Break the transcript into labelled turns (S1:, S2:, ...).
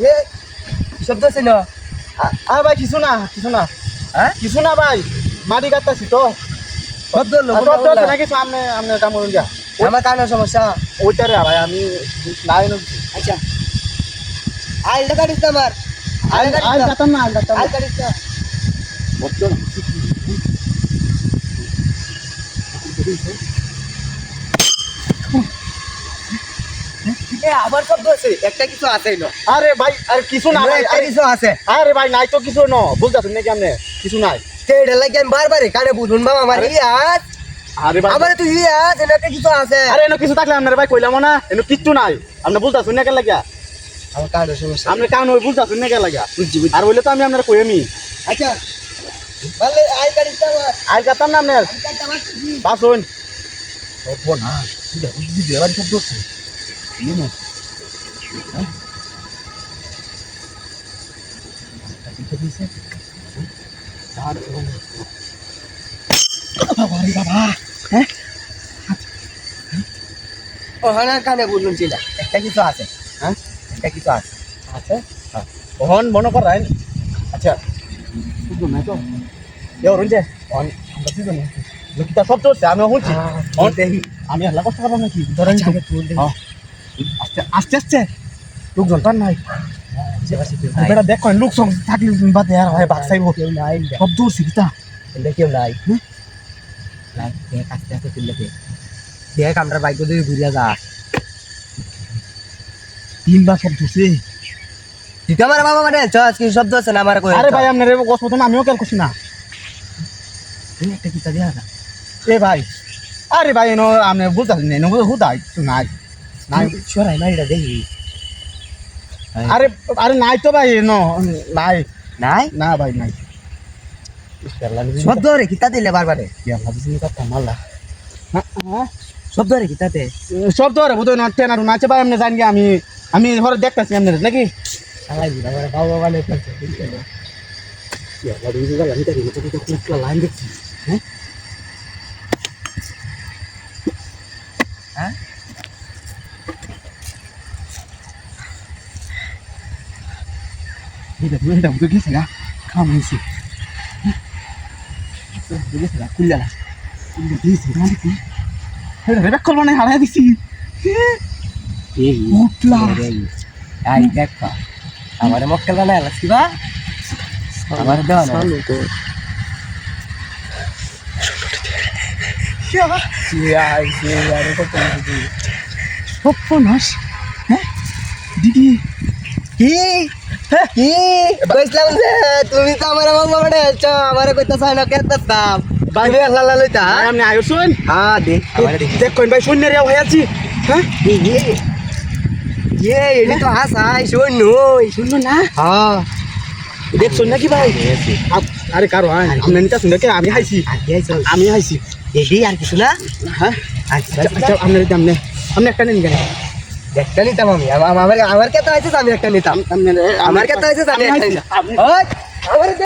S1: এ শব্দ না।
S2: আর ভাই কিছু না কিছু না।
S1: হ্যাঁ?
S2: কিছু না ভাই মাটি কাটতেছি তো।
S1: শব্দ
S2: তো আছে নাকি সামনে আপনি কাম করুন যা
S1: আমার কানের সমস্যা।
S2: ওইটারে ভাই আমি নাই না
S1: আচ্ছা। আইলটা কাটিস না আমার।
S2: আইল
S1: আইল।
S2: কাটাম না আইল কাটাম
S1: আইল কাটিস না এ আবার শব্দ আছে একটা কিছু না
S2: আরে ভাই আরে কিছু না ভাই
S1: একটা কিছু আছে।
S2: আরে ভাই নাই তো কিছু ন বুঝতেছেন নাকি আপনি? কিছু নাই।
S1: সেইটা লাগে আমি বারবার কানে বুঝুন বাবা আমার
S2: আরে ভাই
S1: তুই একটা কিছু আছে।
S2: আরে এনে কিছু থাকলে আপনার ভাই কইলাম না এনে কিচ্ছু নাই। আপনি বুঝতেছেন না কে লাগিয়া
S1: আমার কানের সমস্যা।
S2: আপনি কান ওই না লাগিয়া আর বললে তো আমি আপনার কই আমি?
S1: আচ্ছা না
S2: আপনার?
S1: আইল কাটতে আমার কি?
S2: বাসুন।
S1: সব না বুঝা বুঝছি শব্দ আছে ইয়ে না ও হ্যাঁ কানে বলুন ছিল। একটা কিছু আছে।
S2: হ্যাঁ?
S1: একটা কিছু আছে।
S2: আছে? ওহন মনে করাই আচ্ছা। বুঝুন নাই তো। এ অরুণ যে অন না লোকিতা সব চলছে আমি শুনছি আমি হেলা কষ্ট করব নাকি?
S1: ধরেন
S2: আস্তে আস্তে আস্তে। লোকজন নাই। বেটা দেখ লোক থাকলে বাদে আর হয় বাক চাইব।
S1: কেউ নাই
S2: সব দূর
S1: এটা কেউ নাই। নাই দেখ আস্তে আস্তে তুললে দেখ আমরা বাইক দিয়ে ঘুরিয়া যা।
S2: তিনবার সব ধরছে
S1: তুই তো আমার বাবা মানে চল কি শব্দ আছে না আমার কই
S2: আরে ভাই আপনার গছ প্রথমে আমিও কেন করছি না।
S1: একটা কিতা দিয়া
S2: এ ভাই। আরে ভাই এনো আপনি এনো হুদাই নাই। নাই
S1: সরাই না এটা দেখি
S2: আরে আরে নাই তো ভাই এনো নাই।
S1: নাই?
S2: না ভাই নাই।
S1: শব্দ রে কিতা দিলে বারবারে? শব্দ রে কিতাতে
S2: সব তো আরে বুঝো না টেন আর নাচে ভাই আপনি জানি আমি আমি ঘরে দেখতেছি নাকি?
S1: বাবা
S2: লাইন দেখছি।
S1: হ্যাঁ?
S2: এটা এটা বুঝে গেছে গা। খাম হয়েছে। গেছে গা কুল্লা না কুল্লা দিয়েছে না দেখি এটা রেবেক করব না হারাই দিছি। উঠলা
S1: আই দেখ। আমার মক্কেল বানায় লাগছি বা? আমার দেওয়া কিছু
S2: হ্যাঁ দিদি।
S1: কি কইছিলাম যে তুমি তো আমার আমার মানে চ আমার কইতা চাই না? কেতাম বাইরে লালা লইতা।
S2: ভাই আপনি আয়ুষন
S1: হ্যাঁ দেখ।
S2: দেখ কইন ভাই শূন্য রে হয়ে আছি। হ্যাঁ?
S1: ইয়ে ইয়ে তো হাসাই শুন নই
S2: না?
S1: হ্যাঁ।
S2: দেখছুন নাকি ভাই? আরে কারও হ্যাঁ আপনি নিতা শুনে কে? আমি হাইছি। আমি হাইছি।
S1: দেখি আর কিছু না?
S2: হ্যাঁ?
S1: আচ্ছা
S2: আচ্ছা। আপনার দিতাম নে আপনি একটা নিন কেন
S1: একটা নিতাম আমি। আমার আমার কেতা হয়েছে আমি একটা নিতাম। আমার কেতা আছে আমি একটা নিতাম।